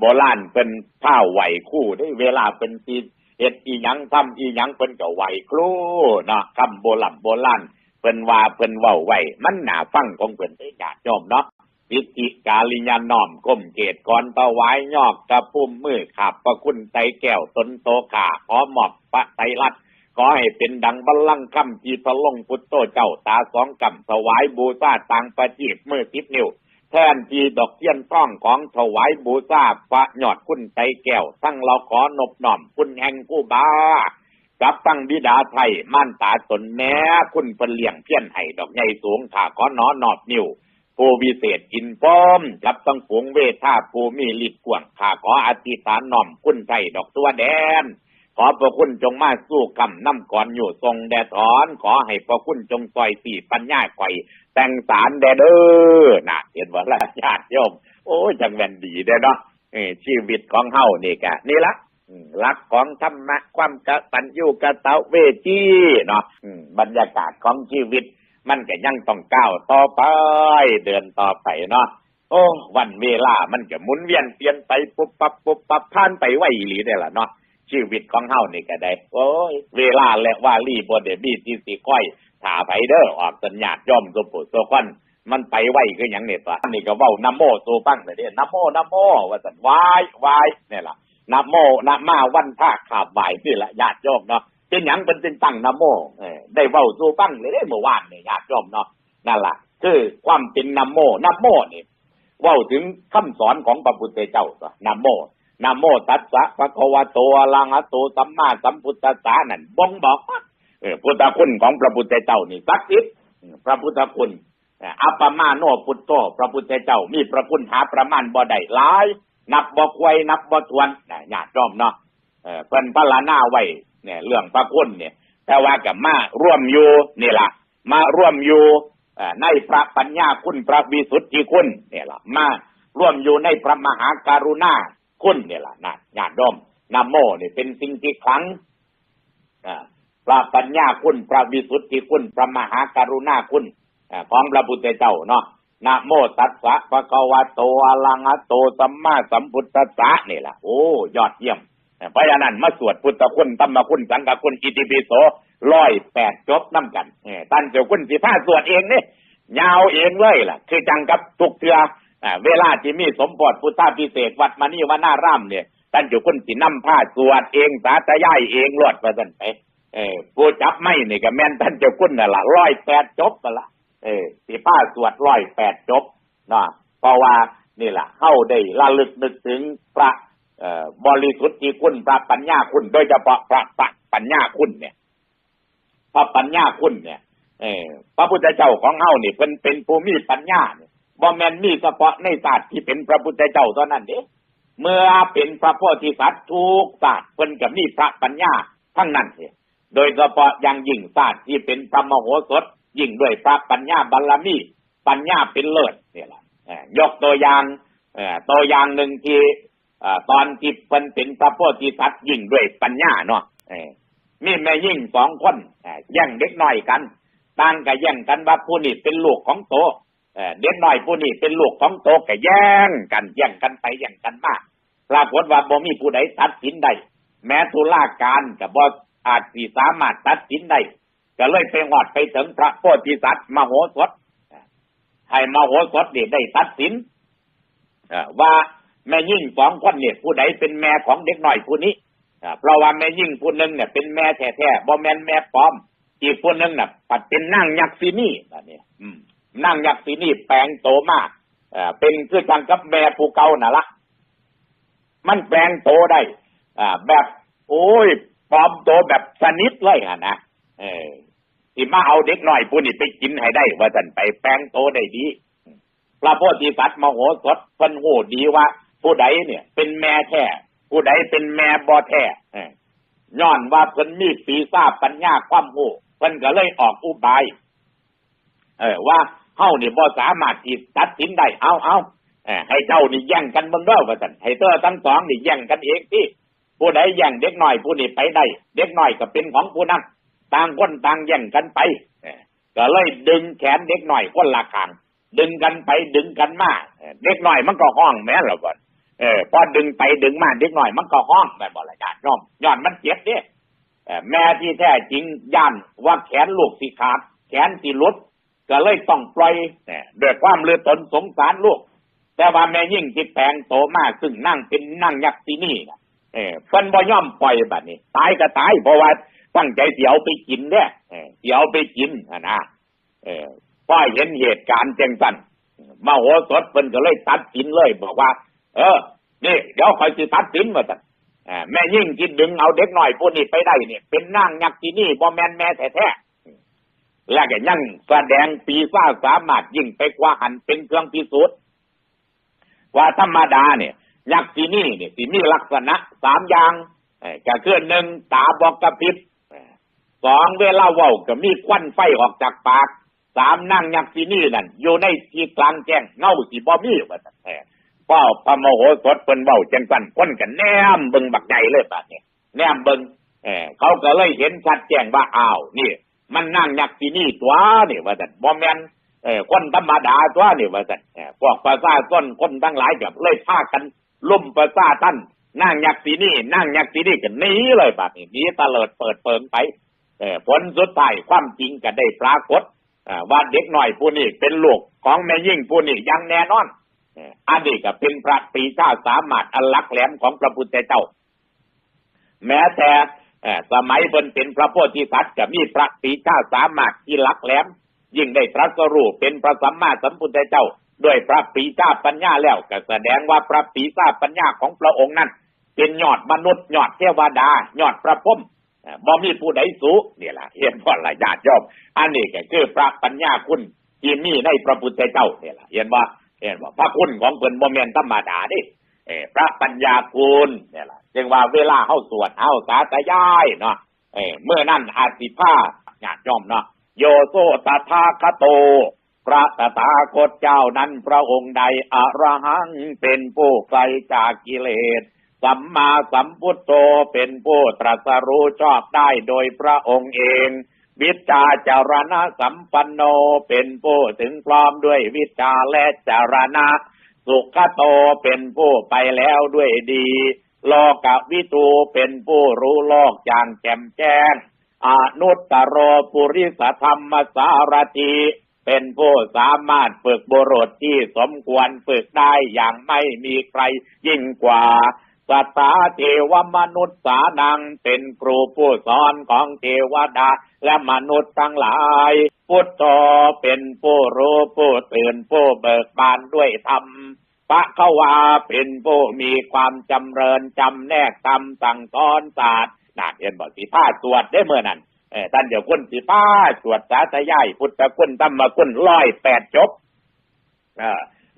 โบราณเป็นผ้าไหวคู่ได้เวลาเป็นทีเฮ็ดอีหยังทำอีหยังเป็นก็ไหวครูเนาะคำโบราณโบราณเพิ่นว่าเพิ่นเว้าไหวมันหนาฟังของเพิ่นได้ญาติโยมเนาะพิธีกาลิยาน้อมก้มเกตก่อนถวายยอกกระพุ่มมือขับประคุณใจแก้วตนโตขาขอหมอบพระไตรลักษณ์ขอให้เป็นดังบัลลังก์คำที่พระลงพุทโตเจ้าตาสองกำถวายบูชาต่างประทีปมือทิพนิ้ว แทนที่ดอกเทียนต้องของถวายบูชาพระหยอดคุณใจแก้ว ทั้งเราขอนบน้อมคุณแห่งผู้บากับตั้งบิดาไทยม่านตาตนแม้คุณเปนเลี้ยงเพี้ยนให้ดอกใหญ่สูงขาขอนอนอบนิ้วผู้วิเศษกินป้อมกับตั้งฝูงเวท่าผู้มีฤทธิ์กวงข้าขออธิษฐานน้อมคุณใจดอกตัวแดน ขอพระคุณจงมาสู้กำน้ำก่อนอยู่ทรงแดดถอน ขอให้พระคุณจงซอยสีปัญญาไข่ แต่งสารแดเด้อน่ะเห็นว่าละญาติโยม โอ้ยจังแม่นดีเด้เนาะชีวิตของเฮานี่กะนี่ละอืมหลักของธรรมะความกตัญญูกตเวจีเนาะบรรยากาศของชีวิต มันก็ยังต้องก้าวต่อไป เดินต่อไปเนาะโอ้วันเวลามันก็หมุนเวียนเปลี่ยนไปปุ๊บปั๊บปุ๊บปั๊บผ่านไปไหวอีหลีได้ล่ะเนาะชีวิตของเฮานี่ก็ได้ โอ้ย เวลาและว่ารีบ่ได้มีที่สิค่อย ถ้าไผเด้อออกสัญญาณย่อมสุปุสุคนมันไปไหวคือหยังเนี่ยตัวอันนี้ก็เว้านโมสู่ฟังเลยเด้นโมนโมว่าซั่นวายวายนี่ล่ะนโมนมาวันท่าขาบบ่ายนี่แหละญาติโยมเนาะเป็นหยังเป็นเป็นตั้งนโมเออได้เว้าสู่ฟังเลยเด้เมื่อวานนี่ญาติโยมเนาะนั่นล่ะ คือความเป็นนโมนโมนี่เว้าถึงคำสอนของพระพุทธเจ้าตัวนโมนโมตัสสะภะคะวะโตอะระหะโตสัมมาสัมพุทธัสสะนั่นบ่งบอกว่า พุทธคุณของพระพุทธเจ้านี่ศักดิ์สิทธิ์อืมพระพุทธคุณอัปปมาโนพุทโตพระพุทธเจ้า มีพระคุณหาประมาณบ่ได้หลาย นับบ่ควยนับบ่ทวนน่ะญาติโยมเนาะเพิ่นพระนาไว้เนี่ยเรื่องพระคุณเนี่ย แต่ว่ากับมาร่วมอยู่นี่ล่ะ มาร่วมอยู่ในพระปัญญาคุณพระวิสุทธิคุณเนี่ยล่ะ มาร่วมอยู่ในพระมหาการุณาคุณเนี่ยล่ะนะญาติโยมนะโมเนี่ยเป็นสิ่งที่ขลังอ่า พระปัญญาคุณ พระวิสุทธิคุณ พระมหากรุณาคุณของพระพุทธเจ้าเนาะนะโมตัสสะภะคะวะโตอะระหะโตสัมมาสัมพุทธัสสะนี่ละโอ้ยอดเยี่ยมเพราะฉะนั้นมาสวดพุทธคุณธรรมคุณสังฆคุณอิติปิโสร้อยแปดจบน้ำกันเออท่านเจ้าคุณสิพาสวดเองนี่ยาวเองเลยล่ะ คือจังกับทุกเทืออ่าเวลาที่มีสมบทพุทธาพิเศษวัดมานี่วนาร่ามเนี่ยท่านอยู่คุณสินำผ้าสวดเองสาธยายเองรวดไปสันไป เออผู้จับไม่นี่ก็แม่นท่านเจ้าคุณน่ะละร้อยแปดจบไปละเออสิผ้าสวดร้อยแปดจบเนาะเพราะว่านี่แหละเข้าได้ระลึกนึกถึงพระเอ่อบริสุทธิคุณพระปัญญาคุณโดยเฉพาะพระปะปัญญาคุณเนี่ย พระปัญญาคุณเนี่ยเออพระพุทธเจ้าของเฮานี่เป็นเป็นผู้มีปัญญาเนี่ยบ่แม่นมีเฉพาะในศาสตร์ที่เป็นพระพุทธเจ้าเท่านั้นเด้เมื่อเป็นพระโพธิสัตว์ทุกศาสตร์เพิ่นก็มีพระปัญญาทั้งนั้นเด้ โดยเฉพาะอย่างยิ่งศาสตร์ที่เป็นพระมโหสถ ยิ่งด้วยพระปัญญาบารมี ปัญญาเป็นเลิศนี่แหละยกตัวอย่างตัวอย่างหนึ่งที่ตอนที่เพิ่นเป็นพระโพธิสัตว์ยิ่งด้วยปัญญาเนาะเอ่อมีแม่ยิ่งสองคนแย่งเด็กน้อยกันต่างก็แย่งกันว่าผู้นี้เป็นลูกของโตเอ่อเด็กน้อยผู้นี้เป็นลูกของโตก็แย่งกันแย่งกันไปแย่งกันมาปรากฏว่าบ่มีผู้ใดตัดสินได้แม้ตุลาการก็บ่ อาจสิสามารถตัดสินได้ก็เลยไปหอดไปถึงพระโพธิสัตว์มโหสถให้มโหสถเนี่ยได้ตัดสินว่าแม่ยิ่งสองคนเนี่ยผู้ใดเป็นแม่ของเด็กหน้อยผู้นี้เพราะว่าแม่ยิ่งผู้หนึ่งเนี่ยเป็นแม่แท้ๆบ่แม่นแม่ปลอม อีกผู้หนึ่งน่ะ ปัดเป็นนางยักษ์ซีนี่นี้อืมนั่งยักษ์สีนี่แปลงโตมากเป็นคือทางกับแม่ภูเก่าน่ะละมันแปลงโตได้อ่าแบบโอ้ย ปลอมโตแบบสนิทเลยอะนะเออที่มาเอาเด็กหน้อยผู้นี้ไปกินให้ได้ว่าสันไปแปลงโตได้ดีพระโพธิสัตว์มโหสถเพิ่นโหดีว่า ผู้ใดเนี่ย เป็นแม่แท้ผู้ใดเป็นแม่บ่แท้ย้อนว่าเพิ่นมีปีศาจปัญญาความโง่เพิ่นก็เลยออกอุบาย เออว่าเฮานี่บ่สามารถที่ตัดสินได้เอาเอาให้เจ้านี่แย่งกันเบิ่งเด้อว่าซั่นให้เธอทั้งสองนี่แย่งกันเองที่ ผู้ใดแย่งเด็กน้อยผู้นี้ไปได้ เด็กน้อยก็เป็นของผู้นั้นต่างคนต่างแย่งกันไปก็เลยดึงแขนเด็กน้อยคนละขางดึงกันไปดึงกันมาเออเด็กน้อยมันก็ห้องแม่ละบ่เเออพอดึงไปดึงมาเด็กหน่อยมันก็ห้องแม่นบ่ละญาติน้อมย้อนมันเจ็บเด้เออแม่ที่แท้จริงย่านว่าแขนลูกสิขาด แขนสิลุดก็เลยต้องปล่อยเนี่ยด้วยความเลือตนสงสารลูก แต่ว่าแม่ยิ่งที่แปลงโตมากซึ่งนั่งเป็นนั่งยักษ์ที่นี่นะ เออเพิ่นบ่ย่อมปล่อยบัดนี้ ตายก็ตายเพราะว่าตั้งใจเสียวไปกินเด้เออเสียวไปกินอะนะเออพ่อเห็นเหตุการณ์จังสันมาโหสถเพิ่นก็เลยตัดสินเลย บอกว่า เออ นี่ เดี๋ยวคอยสิตัดสินว่าซั่นอ่าแม่ยิ่งที่ดึงเอาเด็กหน้อยผู้นี้ไปได้เนี่ยเป็นนางยักษ์ที่นี่บ่แม่นแม่แท้ๆและก็ยังแสดงปีซ่าจสามารถยิ่งไปกว่าหันเป็นเครื่องพิสูจน์ว่าธรรมดาเนี่ย ยักษ์ที่นี่เนี่ยที่มีลักษณะสามอย่างเอ่อก็คือหนึ่งตาบอกกระพริบสองเวลาเว้าก็มีควันไฟออกจากปากสามนั่งยักษ์ที่นี่นั่นอยู่ในที่กลางแจ้งเงาสีบ่มีว่าซั่นเอ่อพ่อพระโมโหสถเพิ่นเว้าจังซั่นคนก็แนมเบิงบักใหญ่เลยบัดนี้แนมเบิงเออเขาก็เลยเห็นชัดแจ้งว่าอ้าวนี่ มันนั่งยักษ์ที่นี่ตัวนี่ว่าซั่นบ่แมนเออคนธรรมดาตัวนี่ว่าซั่นเออพวกประชาชนคนทั้งหลายก็เลยพากัน ลุ่มประชาท่านนั่งยักษ์ที่นี่นั่งยักษ์ที่นี่ก็หนีเลยบัดนี้นีตะเลิดเปิดเปิงไปเออผลสุดท้ายความจริงก็ได้ปรากฏว่าเด็กหน้อยผู้นี้เป็นลูกของแม่ยิ่งผู้นี้ยังแน่นอนอันนี้ก็เป็นพระปีชาสามารถอันลักแหลมของพระพุทธเจ้า แม้แต่สมัยเพิ่นเป็นพระโพธิสัตว์ก็มีพระปีชาสามารถที่ลักแหลม ยิ่งได้ตรัสรู้เป็นพระสัมมาสัมพุทธเจ้า ด้วยพระปีชาปัญญาแล้วก็แสดงว่าพระปีชาปัญญาของพระองค์นั้น เป็นยอดมนุษย์ยอดเทวดายอดพระพรหมบ่มีผู้ใดสูนี่ล่ะเห็นพ่อละญาติโยมอันนี้ก็คือพระปัญญาคุณที่มีในพระพุทธเจ้านี่ล่ะเห็นว่าเห็นว่าพระคุณของเพิ่นบ่แม่นธรรมดาดิเอพระปัญญาคุณเนี่ยล่ะจึงว่าเวลาเฮาสวดเฮาสาธยายเนาะเอเมื่อนั้นอาสิพาญาติโยมเนาะโยโซตถาคโต ระตถาคตเจ้านั้นพระองค์ใดอรหังเป็นผู้ไกลจากกิเลส สัมมาสัมพุทโธเป็นผู้ตรัสรู้ชอบได้โดยพระองค์เอง วิชาจารณะสัมปันโนเป็นผู้ถึงพร้อมด้วยวิชาและจารณะ สุขโตเป็นผู้ไปแล้วด้วยดีโลกวิตูเป็นผู้รู้โลกอย่างแจ่มแจ้งอนุตตรโรปุริสธรรมสารตี เป็นผู้สามารถฝึกบุรุษที่สมควรฝึกได้อย่างไม่มีใครยิ่งกว่าสตตาเทวมนุษย์สานังเป็นครูผู้สอนของเทวดาและมนุษย์ทั้งหลาย พุทโธเป็นผู้รู้ผู้ตื่นผู้เบิกบานด้วยธรรมปะเขาวาเป็นผู้มีความจำเริญจำแนกธรรมสั่งสอนศาสตร์น่าเห็นบอกสีผ้าสวดได้เมื่อนั้น ท่านเดี๋ยวคุณสีผ้าสวดสาธยาย พุทธคุณธรรมคุณร้อยแปดจบ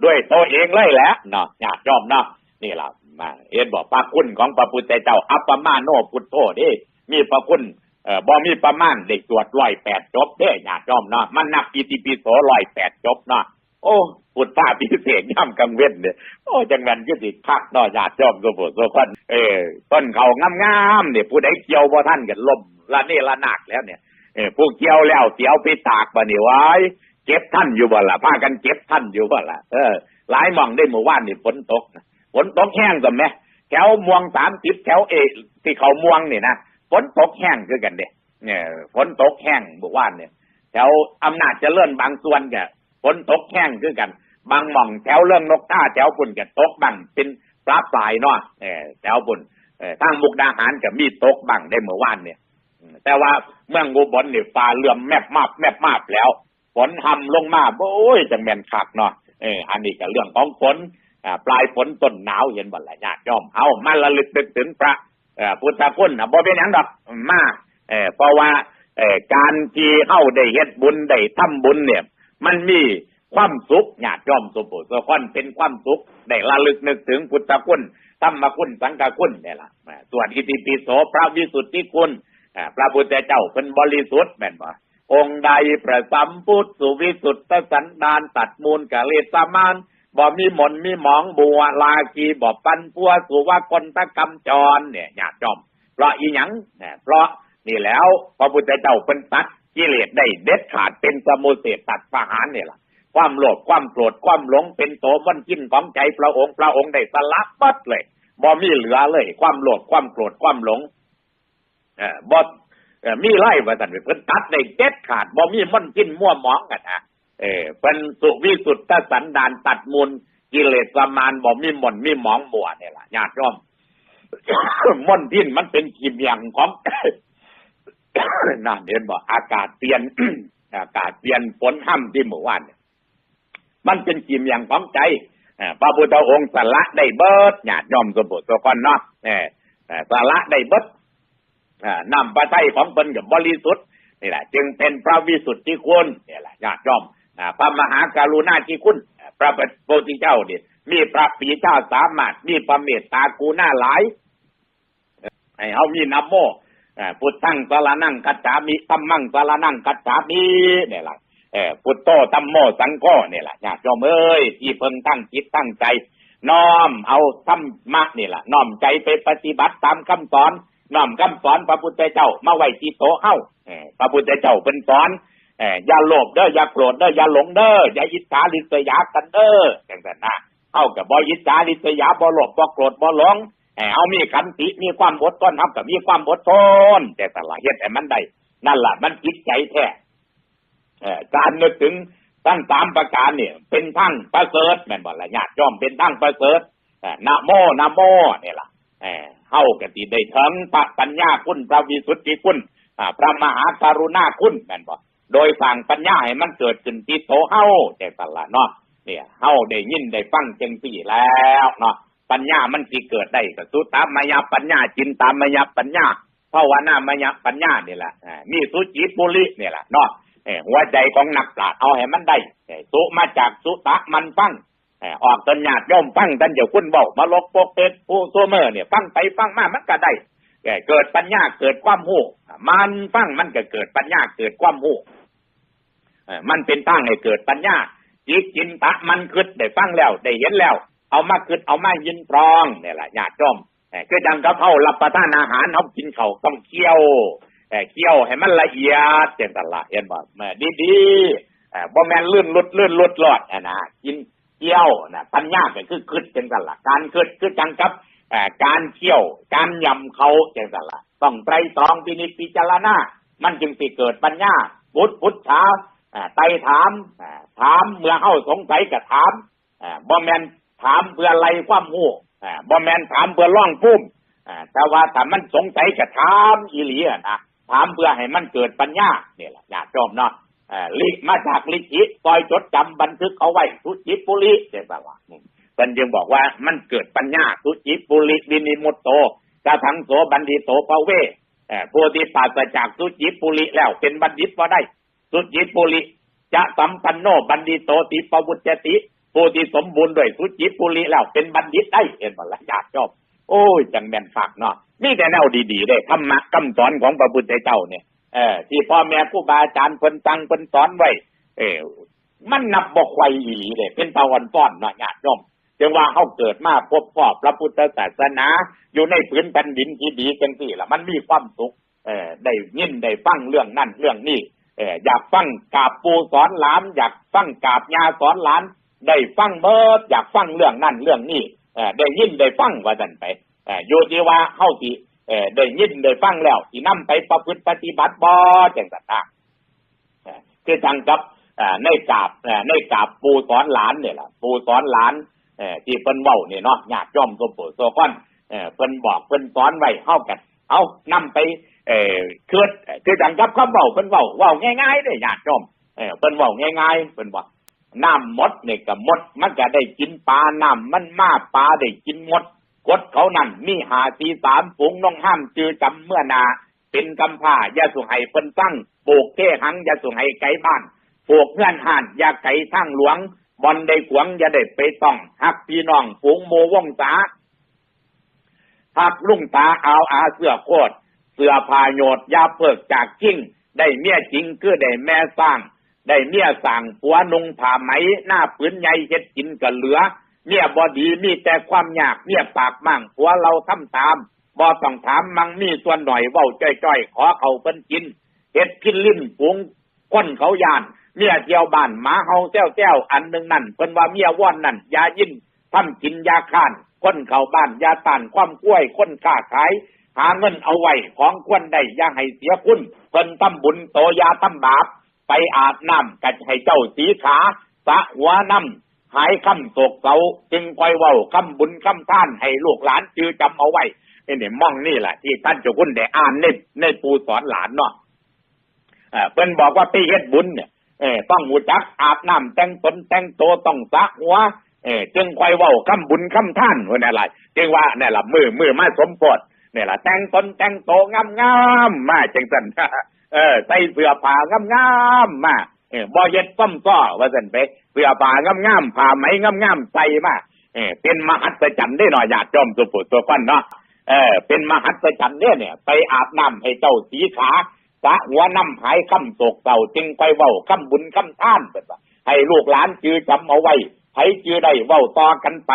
ด้วยตัวเองเลยแหละเนาะญาติยอมเนาะนี่ล่ะมาเห็นบอกพระคุณของพระพุทธเจ้า อัปปมาโนพุทโธเด้มีพระคุณเอ่อบ่มีประมาณได้สวดร้อยแปดจบเด้ญาติยอมเนาะมันนับปีติปิโสร้อยแปดจบเนาะโอ้พุทธาพิเศษย่ำกังเว้นเนี่ยโอ้จังนั้นก็สิคักเนอญาติจอมสุโขสุคนเออต้นเขางามๆเนี่ยผู้ใดเกี่ยวบ่ท่านกันล่ม ละเนี่ละนาดแล้วเนี่ยเออผู้เกี่ยวแล้วเสียวไปตากบ่นี่ไว้เก็บท่านอยู่บ่ล่ะพากันเก็บท่านอยู่บ่ล่ะเออหลายมองได้เมื่อวานนี่ฝนตกฝนตกแห้งกับแม่แถวม่วงสามสิบแถวเอที่เขาม่วงนี่นะฝนตกแห้งคือกันเด้เนี่ยฝนตกแห้งเมื่อวานเนี่ยแถวอำนาจเจริญบางส่วนแกฝนตกแห้งคือกัน บางหม่องแถวเรื่องนกท่าแถวปุ่นแกตกบังเป็นปลาปลายเนาะแถวปุ่นทางมุกดาหารกับมีตกบังได้เมื่อวานเนี่ย แต่ว่าเมืองอุบลเนี่ยฟ้าเลื่อมแมบมาบแมบมาบแล้ว ฝนทำลงมาโอ้ยจังแม่นคักเนาะเอออันนี้ก็เรื่องของฝนปลายฝนต้นหนาวเห็นบ่ละญาติโยมเอามาระลึกนึกถึงพระอ่อพุทธคุณนะบ่เป็นหยังดอกมาเออเพราะว่าเอ่อการที่เฮาได้เฮ็ดบุญได้ทำบุญเนี่ย มันมีความสุขญาติโยมสุโภสคนเป็นความสุขได้ระลึกนึกถึงพุทธคุณธรรมคุณสังฆคุณเนี่ยล่ะส่วนอิติปิโสพระวิสุทธิคุณ พระพุทธเจ้าเป็นบริสุทธิ์แม่นบ่องค์ใดประสัมพุทธสุวิสุทธสันดานตัดมูลกะเลสมานบ่มีหมนมีหมองบัวลากีบ่ปันพัวสุวคนตกรรมจรเนี่ยญาติโยมเพราะอีหยังเนี่ยเพราะนี่แล้วพระพุทธเจ้าเป็นตัดกิเลสได้เด็ดขาดเป็นสมุเสตัดประหารเนี่ยล่ะ ความโลภความโกรธความหลงเป็นโตมันกินของใจพระองค์พระองค์ได้สลับบัดเลยบ่มีเหลือเลย ความโลภความโกรธความหลง บ่เอ่มีไล่ว่าซั่นเพิ่นตัดได้เด็ดขาดบ่มีมันกินมั่วหมองกันนะเออเป็นสุวิสุทธสันดานตัดมูลกิเลสประมาณบ่มีม่นมีหมองมัวเนี่ยล่ะญาติโยมม่อนทินมันเป็นขีมยังของนั่นเห็นบ่อากาศเปลี่ยนอากาศเปลี่ยนฝนห้ำที่เมื่อวานมันเป็นขีมยังของใจพระพุทธองค์สละได้เบิดญาติโยมสมบูรณ์สกันเนาะเอ่อสละได้เบิด นำพระทัยของเพิ่นกับบริสุทธิ์นี่แหละ จึงเป็นพระวิสุทธิคุณนี่แหละญาติยมอ่าพระมหาการุณาธิคุณ พระโพธิเจ้าเนี่ยมีพระปีชาสามารถมีพระเมตตากรุณาหลายให้เฮามีนโมพุทธังสารนังกัจฉามิธัมมังสารนังกัจฉามิเนี่ยล่ะเออพุทโธธัมโมสังโฆเนี่ยแหละญาติโยมเอ้ยที่เพิ่งตั้งจิตตั้งใจ น้อมเอาธรรมะนี่แหละน้อมใจไปปฏิบัติตามคำสอน น้อมคำสอนพระพุทธเจ้ามาไว้ที่โตะเฮาพระพุทธเจ้าเป็นสอนเอออย่าโลภเด้ออย่าโกรธเด้ออย่าหลงเด้ออย่าอิจฉาริษยากันเด้อจังซั่นนะเฮากับบ่อิจฉาริษยาบ่โลภบ่โกรธบ่หลงเอ่อเอามีขันติมีความอดทนครับกับมีความอดทนแต่ตละเฮ็ดให้มันได้นั่นล่ะมันจิตใจแท้เอ่อการนึกถึงทั้งสามประการเนี่ย เป็นทั้งประเสริฐแม่นบ่ละญาติย่อมเป็นทั้งประเสริฐเอ่อนะโมนะโมเนี่ยล่ะ เออเฮาก็สิได้ถึงพระปัญญาคุณพระวิสุทธิคุณพระมหากรุณาคุณแม่นบ่โดยสั่งปัญญาให้มันเกิดขึ้นที่โตเฮาแต่ตละเนาะเนี่ยเฮาได้ยินได้ฟังจังซี่แล้วเนาะปัญญามันสิเกิดได้ก็สุตามายาปัญญาจินตามายาปัญญาภาวนามายาปัญญานี่แหละมีสุจิปุรินี่แหละเนาะหัวใจของนักปราชญ์เอาให้มันได้สุมาจากสุตะมันฟัง ออกตัญญาติย่อมฟังตันเดี๋ยวคุณเบามาลกโปกเป็ดผู้ตัวเมื่อเนี่ย ฟังไปฟังมามันก็ได้เกิดปัญญาเกิดความหูมันฟังมันก็เกิดปัญญาเกิดความหูมันเป็นตั้งให้เกิดปัญญาจิตจินตะมันคิดได้ฟังแล้ว ได้เห็นแล้ว เอามาคิดเอามายินตรองเนี่ยแหละญาติโยมเอ่อคือจังกับเฮารับประทานอาหารเฮากินเขาต้องเคี่ยวเคี่ยวให้มันละเอียดจังซั่ละเห็นบ่แม่ดีๆเอ่อบ่แม่นลื่นลุดลื่นลุดรอดนะกิน เคี่ยวนะปัญญาก็คือคิดจังซั่นละการคิดคือจังกับการเคี่ยว การยำเขาจังซั่นละต้องไตรตรองพินิจพิจารณามันจึงสิเกิดปัญญาพุทธพุทธาอ่าไตถามถามเมื่อเฮาสงสัยก็ถามอ่าบ่แมนถามเพื่อไล่ความหูอ่าบ่แมนถามเพื่อล่องพุ่มแต่ว่าถ้ามันสงสัยก็ถามอีหลีนะถามเพื่อให้มันเกิดปัญญาเนี่ยแหละญาติโยมเนาะอ่า ลิมาจากลิขิตคอยจดจำบันทึกเอาไว้ทุจิปุริเจ้าว่าอืมเพิ่นจึงบอกว่ามันเกิดปัญญาทุจิปุริวินิมุตโตกะทังโสบัณฑิโตภเวเอ่อผู้ที่ปราศจากสุจิปุริแล้วเป็นบัณฑิตบ่ได้สุจิปุริจะสัมปันโนบัณฑิโตติปวุจติผู้ที่สมบูรณ์ด้วยสุจิปุริแล้วเป็นบัณฑิตได้เห็นบ่ละญาติชอบโอ้ยจังแม่นฝากเนาะมีแต่แนวดีๆเด้ธรรมะคำสอนของพระพุทธเจ้าเนี่ย เออที่พ่อแม่ครูบาอาจารย์เพิ่นตั้งเพิ่นสอนไว้ เออมันนับบ่ควายอีหลีเด้เป็นตะวันป้อนเนาะญาติโยมจึงว่าเฮาเกิดมาพบพ่อพระพุทธศาสนา อยู่ในพื้นแผ่นดินที่ดีจังซี่ละมันมีความสุขเออได้ยินได้ฟังเรื่องนั่นเรื่องนี้เอออยากฟังกาบปูสอนหลานอยากฟังกาบยาสอนหลานได้ฟังเบิดอยากฟังเรื่องนั่นเรื่องนี้เอ่อได้ยินได้ฟังว่าซั่นไปเอ่ออยู่ที่ว่าเฮาสิ เออได้ยินได้ฟังแล้วสินํไปประพฤติปฏิบัติบ่จังซั่นนะเอ่อคือทางกับอ่อในกาบในกาบปู่สอนหลานเนี่ยล่ะปู่สอนหลานเอ่อที่เพิ่นเว้านี่เนาะญาติโยมสมโพธิโสก้อนเอ่อเพิ่นบอกเพิ่นสอนไว้เฮากัน เอานํไปเอ่อคือคือจังกับคำเว้าเพิ่นเว้าเว้าง่ายๆเด้ญาติโยมเออเพิ่นเว้าง่ายๆเพิ่นว่าน้ำมดเนี่ยกับมด มันก็ได้กินปลาน้ำมันมาปลาได้กินมด กดเขานั่นมีหาสีสามฝูงน้องห้ามจือจำเมื่อนา เป็นกำผ้ายาสุให้เพิ่นตั้งปลูกเทหังยาสุให้ไก่บ้านปลูกเพื่อนห่านยาไก่ทั้งหลวงบอนได้ขวงยาได้ไปต้องหักพี่น้องฝูงโมว่องตาหักลุงตาเอาอาเสื้อโคตรเสื้อพาโยดยาเพิกจากจริงได้เมียจริงคือได้แม่สร้าง ได้เมียสั่งผัวนุงผ้าไหมหน้าปืนใหญ่เฮ็ดกินกันเหลือ เมียบอดีมีแต่ความยากเมียปากมั่งผัวเราทำตามบ่ต้องถามมังมีส่วนหน่อยเว้าจ้อยๆขอเขาเพิ่นกินเฮ็ดกินลิ้นปุงก้นเขายานเมียเที่ยวบ้านหมาเฮาแจ้วแจ้วอันหนึ่งนั่นเพิ่นว่าเมียว่อนนั่นยายินทำกินยาคานคนเขาบ้านยาตานความกล้วยคนค้าขาย หาเงินเอาไว้ของควรได้ย่าให้เสียคุณเพิ่นทำบุญโตยาทำบาปไปอาบน้ำกันให้เจ้าสีขาสะหัวน้ำ หายคำโศกเศร้าจึงคอยเว้าคำบุญคำท่านให้ลูกหลานจือจำเอาไว้ไอ้เนี่ยมองนี่แหละที่ท่านเจ้าคุณได้อ่านในในปูสอนหลานเนาะเออเพิ่นบอกว่าไปเฮ็ดบุญเนี่ยเออต้องหูจักอาบน้ำแต่งตนแต่งโตต้องสะหัวเออจึงคอยเว้าคำบุญคำท่านว่าอะไรจึงว่าเนี่ยละมือมือมาสมโพธเนี่ยละแต่งตนแต่งโตงามงามมาจังสันเออใส่เสื้อผ้างามงามมาเออบ่เย็ดต้มซ้อว่าสันไป เสื้อผ้างามงามๆผ้าไหมงามงามๆใส่มาเออเป็นมหัศจรรย์ได้หน่อยญาติโยมสุปุตัวฟันเนาะเออ เป็นมหัศจรรย์เนี่ยเนี่ยไปอาบน้ำให้เจ้าสีขาสะหัวน้ำหายคำโศกเศร้าจึงไปเว้าคำบุญคำท่านเป็นว่าให้ลูกหลานจือจำเอาไว้ไผจือได้เว้าต่อกันไป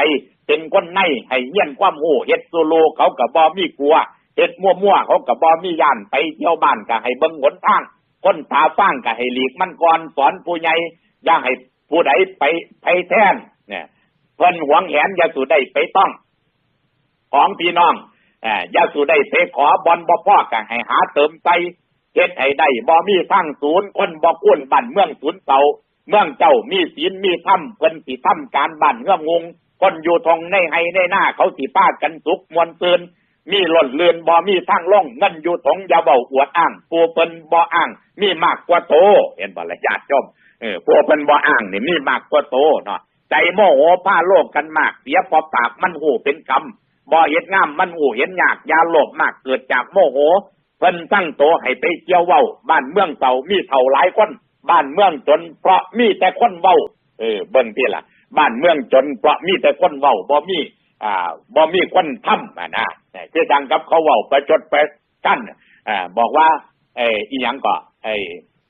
เป็นคนในให้เยี่ยนความหูเฮ็ดโซโลเขากับบอมีกลัวเฮ็ดมั่วมั่วเขากับบอมีย่านไปเที่ยวบ้านก็ให้เบิ่งหนทางคนตาฟ้างก็ให้หลีกมันก่อนสอนผู้ใหญ่อย่าให้ ผู้ใดไปไปแทนเนี่ยเพิ่นหวงแหนยาสูได้ไปต้อง ของพี่น้องเออยาสูได้ไปขอบอลบ่พ่อก็ให้หาเติมใจเฮ็ดให้ได้บ่มีทางศูนย์คนบ่คุ้นบ้านเมืองศูนย์เก่าเมืองเจ้ามีศีลมีธรรมเพิ่นสิทำการบ้านเฮืองงงคนอยู่ทองในไฮในหน้าเขาสิป้ากันสุกมวนซือนมีหล่นเลือนบ่มีทางล่องเงินอยู่ทงยาเบาอวดอ้างปูเพิ่นบ่อ้าง มีมากกว่าโต เห็นบ่ละญาติโยม เออพวกเพิ่นบ่อ้างนี่มีมากกว่าโตเนาะใจโมโหผ้าโลกกันมาก เสียพอปากมันหูเป็นกรรมบ่เห็นงามมันหูเห็นยากยาโลภมากเกิดจากโมโหเพิ่นตั้งโตให้ไปเที่ยวเว้า บ้านเมืองเต่ามีเท่าหลายคน บ้านเมืองจนเพราะมีแต่คนเว้า เออเบิ่งที่ล่ะ บ้านเมืองจนเพราะมีแต่คนเว้าบ่มี อ่าบ่มีคนทำอะนะเออคือดังกับเขาเว้าประจดประกันอ่าบอกว่า เอออีหยังก็ไอ้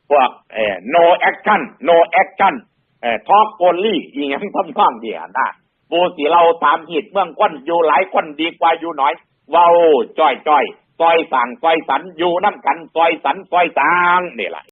พวกเอ่อ no action no action เอ่อ talk only อีหยังทำท่องเดียนะปูสีเราตามหิดเมืองคนอยู่หลายคนดีกว่าอยู่น้อยเว้าจ้อยจ้อยซอยสั่งซอยสันอยู่น้ำกันซอยสันซอยสางนี่แหละ